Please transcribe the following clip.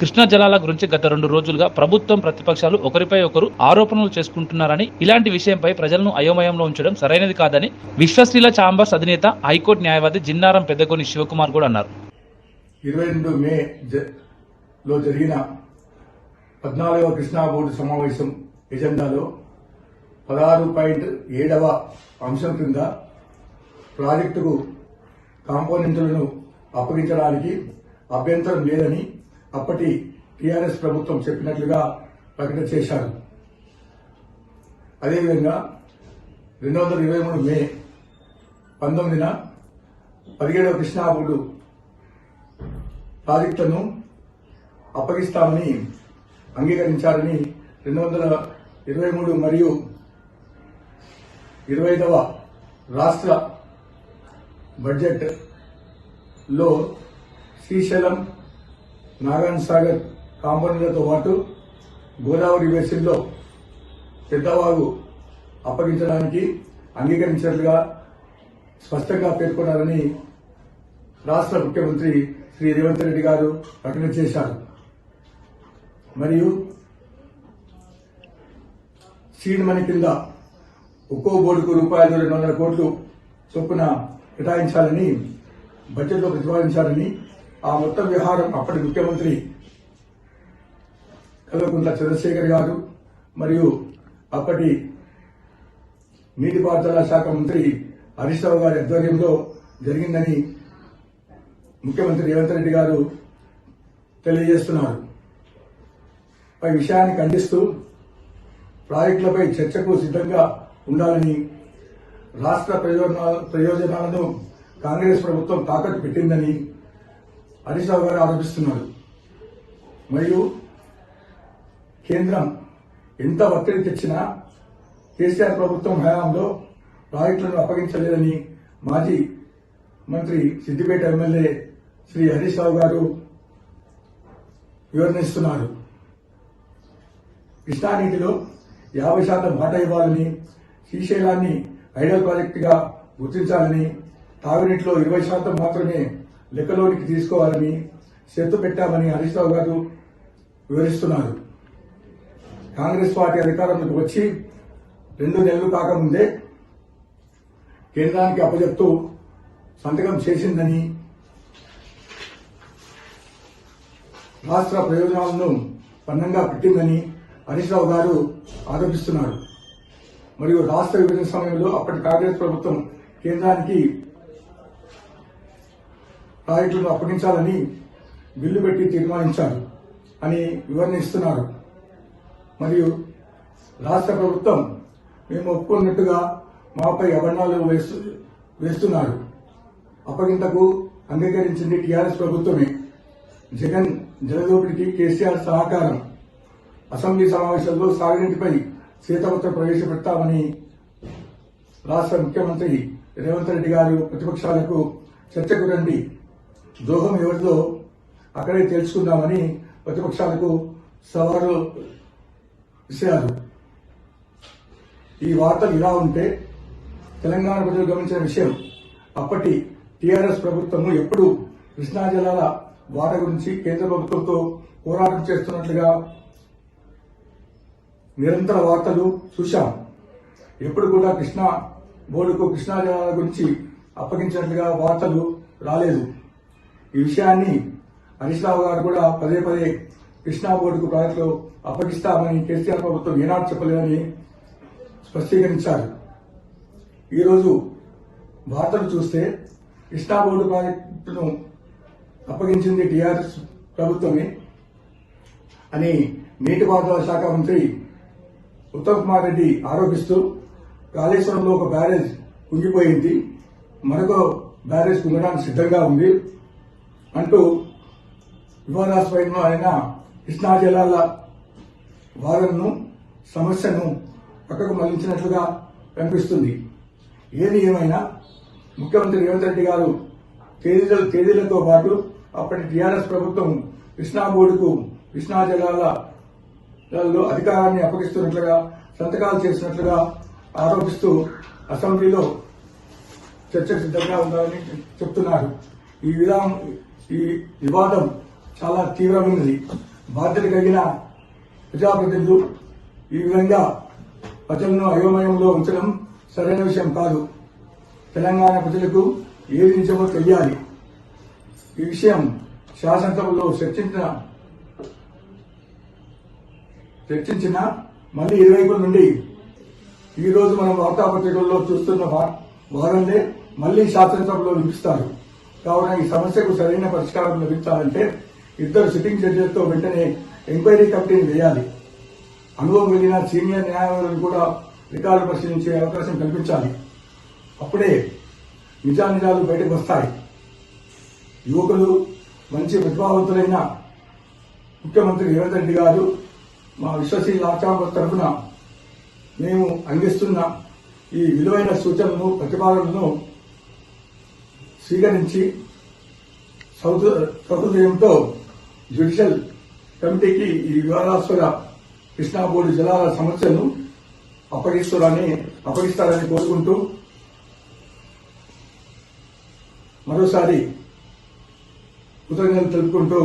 కృష్ణా జలాల గురించి గత రెండు రోజులుగా ప్రభుత్వం ప్రతిపక్షాలు ఒకరిపై ఒకరు ఆరోపణలు చేసుకుంటున్నారని ఇలాంటి విషయంపై ప్రజలను అయోమయంలో ఉంచడం సరైనది కాదని విశ్వశ్రీల చాంబర్స్ అధినేత హైకోర్టు న్యాయవాది జిన్నారం పెద్దగోని శివకుమార్ కూడా అన్నారు. ఇరవై రెండు మే లో జరిగిన పద్నాలుగవ కృష్ణా బోర్డు సమావేశం ఎజెండాలో పదహారు పాయింట్ ఏడవ అంశం క్రింద ప్రాజెక్టుకు కాంపోనెంట్లను అప్పగించడానికి అభ్యంతరం లేదని అప్పటి టీఆర్ఎస్ ప్రభుత్వం చెప్పినట్లుగా ప్రకటన చేశారు. అదేవిధంగా రెండు వందల ఇరవై మూడు మే పంతొమ్మిదిన పదిహేడవ కృష్ణాపుడు బోర్డు ప్రాజెక్టులను అప్పగిస్తామని అంగీకరించారని రెండు వందల ఇరవై మూడు మరియు ఇరవై ఐదవ రాష్ట్ర బడ్జెట్లో శ్రీశైలం నారాయణ సాగర్ కాంపౌండ్లతో పాటు గోదావరి బేసిన్లో పెద్దవాగు అప్పగించడానికి అంగీకరించినట్లుగా స్పష్టంగా పేర్కొన్నారని రాష్ట్ర ముఖ్యమంత్రి శ్రీ రేవంత్ రెడ్డి గారు ప్రకటన చేశారు. మరియు సీడ్ మనీ కింద ఒక్కో బోర్డుకు రూపాయలు రెండు వందల కోట్లు చొప్పున కేటాయించాలని బడ్జెట్లో ప్రతిపాదించాలని ఆ మొత్తం వ్యవహారం అప్పటి ముఖ్యమంత్రి కల్వకుంట్ల చంద్రశేఖర్ గారు మరియు అప్పటి నీటిపారుదల శాఖ మంత్రి హరీష్ రావు గారి ఆధ్వర్యంలో జరిగిందని ముఖ్యమంత్రి రేవంత్ రెడ్డి గారు తెలియజేస్తున్నారు. పై విషయాన్ని ఖండిస్తూ ప్రాజెక్టులపై చర్చకు సిద్ధంగా ఉండాలని రాష్ట్ర ప్రయోజనాలను కాంగ్రెస్ ప్రభుత్వం తాకట్టు పెట్టిందని హరీష్ రావు గారు ఆరోపిస్తున్నారు. మరియు కేంద్రం ఎంత ఒత్తిడి తెచ్చినా కేసీఆర్ ప్రభుత్వం హయాంలో ప్రాజెక్టులను అప్పగించలేదని మాజీ మంత్రి సిద్దిపేట ఎమ్మెల్యే శ్రీ హరీష్ రావు గారు వివరణిస్తున్నారు. కృష్ణా నీటిలో యాభై శాతం వాటా ఇవ్వాలని శ్రీశైలాన్ని ఐడల్ ప్రాజెక్టుగా గుర్తించాలని తాగునీటిలో ఇరవై శాతం మాత్రమే లెక్కలోనికి తీసుకోవాలని షరతు పెట్టామని హరీష్ రావు గారు వివరిస్తున్నారు. కాంగ్రెస్ పార్టీ అధికారంలోకి వచ్చి రెండు నెలలు కాకముందే కేంద్రానికి అప్పచెప్తూ సంతకం చేసిందని రాష్ట్ర ప్రయోజనాలను పన్నంగా పెట్టిందని హరీష్ రావు గారు ఆరోపిస్తున్నారు. మరియు రాష్ట్ర విభజన సమయంలో అప్పటి కాంగ్రెస్ ప్రభుత్వం కేంద్రానికి ప్రాజెక్టులను అప్పగించాలని బిల్లు పెట్టి తీర్మానించారు అని వివరణ ఇస్తున్నారు మరియు రాష్ట్ర ప్రభుత్వం మేము ఒప్పుకున్నట్టుగా మాపై అభరణాలు వేస్తు వేస్తున్నారు. అప్పగింతకు అంగీకరించింది టీఆర్ఎస్ ప్రభుత్వమే. జగన్ జలదోపిడికి కేసీఆర్ సహకారం. అసెంబ్లీ సమావేశాల్లో సాగునీటిపై శ్వేతపత్రం ప్రవేశపెడతామని రాష్ట్ర ముఖ్యమంత్రి రేవంత్ రెడ్డి గారు ప్రతిపక్షాలకు చర్చకు రండి ద్రోహం ఎవరిదో అక్కడే తెలుసుకుందామని ప్రతిపక్షాలకు సవాలు విషయాలు ఈ వార్తలు ఇలా ఉంటే తెలంగాణ ప్రజలు గమనించిన విషయం అప్పటి టీఆర్ఎస్ ప్రభుత్వము ఎప్పుడు కృష్ణా జలాల వాట గురించి కేంద్ర ప్రభుత్వంతో పోరాటం చేస్తున్నట్లుగా నిరంతర వార్తలు చూశాం. ఎప్పుడు కూడా కృష్ణా బోర్డుకు కృష్ణా జిల్లాల గురించి అప్పగించినట్లుగా వార్తలు రాలేదు. ఈ విషయాన్ని హరీష్ రావు గారు కూడా పదే పదే కృష్ణా బోర్డుకు ప్రాజెక్టులు అప్పగిస్తామని కేసీఆర్ ప్రభుత్వం ఏనాడు చెప్పలేదని స్పష్టీకరించారు. ఈరోజు వార్తలు చూస్తే కృష్ణా బోర్డు ప్రాజెక్టును అప్పగించింది టీఆర్ఎస్ ప్రభుత్వమే అని నీటిపారుదల శాఖ మంత్రి ఉత్తమ్ కుమార్ రెడ్డి ఆరోపిస్తూ కాళేశ్వరంలో ఒక బ్యారేజ్ కుంగిపోయింది. మరొక బ్యారేజ్ కుంగడానికి సిద్ధంగా ఉంది. అంటూ వివాదాస్పదమైన కృష్ణా జలాల వాదనను సమస్యను పక్కకు మళ్ళించినట్లుగా కనిపిస్తుంది. ఏది ఏమైనా ముఖ్యమంత్రి రేవంత్ రెడ్డి గారు తేదీల తేదీలతో పాటు అప్పటి టీఆర్ఎస్ ప్రభుత్వం కృష్ణా బోర్డుకు కృష్ణా జలాలలో అధికారాన్ని అప్పగిస్తున్నట్లుగా సంతకాలు చేసినట్లుగా ఆరోపిస్తూ అసెంబ్లీలో చర్చకు సిద్ధంగా ఉండాలని చెప్తున్నారు. ఈ విధానం ఈ వివాదం చాలా తీవ్రమైనది. బాధ్యత కలిగిన ప్రజాప్రతినిధులు ఈ విధంగా ప్రజలను అయోమయంలో ఉంచడం సరైన విషయం కాదు. తెలంగాణ ప్రజలకు ఏది నిజమో తెలియాలి. ఈ విషయం శాసనసభలో చర్చించిన చర్చించిన మళ్ళీ ఇరువైపుల నుండి ఈ రోజు మనం వార్తాపత్రికల్లో చూస్తున్న వారందే వాదనలే మళ్ళీ శాసనసభలో వినిపిస్తారు. కావున ఈ సమస్యకు సరైన పరిష్కారం లభించాలంటే ఇద్దరు సిట్టింగ్ జడ్జిలతో వెంటనే ఎంక్వైరీ కమిటీని వేయాలి. అనుభవం కలిగిన సీనియర్ న్యాయవాదులు కూడా రికార్డు పరిశీలించే అవకాశం కల్పించాలి. అప్పుడే నిజానిజాలు బయటకు వస్తాయి. యువకులు మంచి ప్రతిభావంతులైన ముఖ్యమంత్రి రేవంత్ రెడ్డి గారు మా విశ్వశీల ఆచారం తరఫున మేము అందిస్తున్న ఈ విలువైన సూచనలను ప్రతిపాదనలను స్వీకరించి సౌహృదయంతో జ్యుడిషియల్ కమిటీకి ఈ వివాదాస్పద కృష్ణా బోర్డు జలాల సమస్యను అప్పగిస్తారని అప్పగిస్తారని కోరుకుంటూ మరోసారి కృతజ్ఞతలు తెలుపుకుంటూ